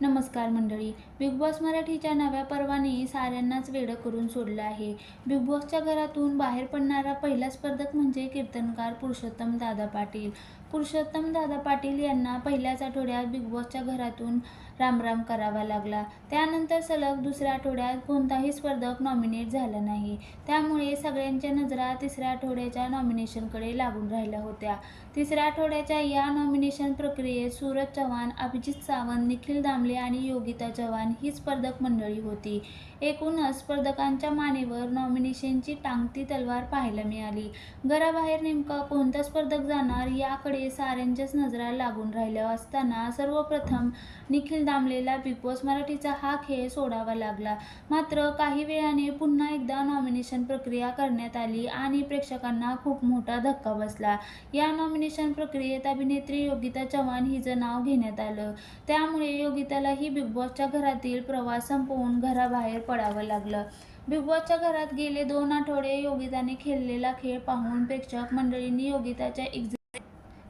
नमस्कार मंडळी big boss मराठीच्या नव्या पर्वाने साऱ्यांनाच वेडं करून सोडलं आहे. बिग बॉसच्या घरातून बाहेर पडणारा पहिला स्पर्धक म्हणजे कीर्तनकार पुरुषोत्तम दादा पाटील. पुरुषोत्तम दादा पाटील यांना पहिल्याच आठवड्यात बिग बॉसच्या घरातून रामराम करावा लागला. त्यानंतर सलग दुसऱ्या आठवड्यात कोणताही स्पर्धक नॉमिनेट झाला नाही. त्यामुळे सगळ्यांच्या नजरा तिसऱ्या आठवड्याच्या नॉमिनेशनकडे लागून राहिल्या होत्या. तिसऱ्या आठवड्याच्या या नॉमिनेशन प्रक्रियेत सूरज चव्हाण अभिजित सावंत निखिल दामले आणि योगिता चव्हाण ही स्पर्धक मंडळी होती. एकूणच स्पर्धकांच्या मानेवर नॉमिनेशनची टांगती तलवार पाहायला मिळाली. घराबाहेर नेमका कोणता स्पर्धक जाणार याकडे साऱ्यांच्याच नजरा लागून राहिल्या असताना सर्वप्रथम निखिल दामलेला बिग बॉस मराठीचा हा खेळ सोडावा लागला. मात्र काही वेळाने पुन्हा एकदा नॉमिनेशन प्रक्रिया करण्यात आली आणि प्रेक्षकांना खूप मोठा धक्का बसला. या नॉमिनेशन प्रक्रियेत अभिनेत्री योगिता चव्हाण हिचं नाव घेण्यात आलं. त्यामुळे योगिता त्यालाही बिग बॉसच्या घरातील प्रवास संपवून घराबाहेर पडावं लागलं. बिग बॉसच्या घरात गेले दोन आठवडे योगिताने खेळलेला खेळ पाहून प्रेक्षक मंडळींनी योगिताच्या एक्झिट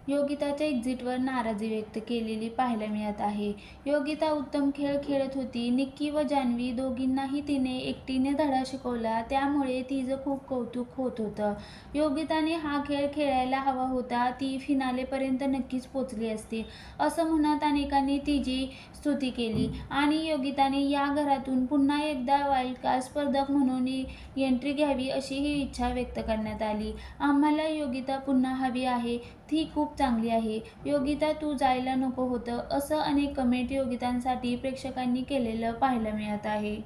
योगिताच्या एक्झिटवर नाराजी व्यक्त केलेली पाहायला मिळत आहे. योगिता उत्तम खेळ खेळत होती. निक्की व जान्हवी दोघींनाही तिने एकटीने धडा शिकवला. त्यामुळे तिचं खूप कौतुक होत होतं. योगिताने हा खेळ खेळायला हवा होता. ती फिनालेपर्यंत नक्कीच पोचली असती. असं म्हणत अनेकांनी तिची स्तुती केली. आणि योगिताने या घरातून पुन्हा एकदा वाईल्ड कार्ड स्पर्धक म्हणून एंट्री घ्यावी अशी ही इच्छा व्यक्त करण्यात आली. आम्हाला योगिता पुन्हा हवी आहे. ती खूप खूप चांगली आहे. योगिता तू जायला नको होतं असं अनेक कमेंट योगितांसाठी प्रेक्षकांनी केलेलं पाहायला मिळत आहे.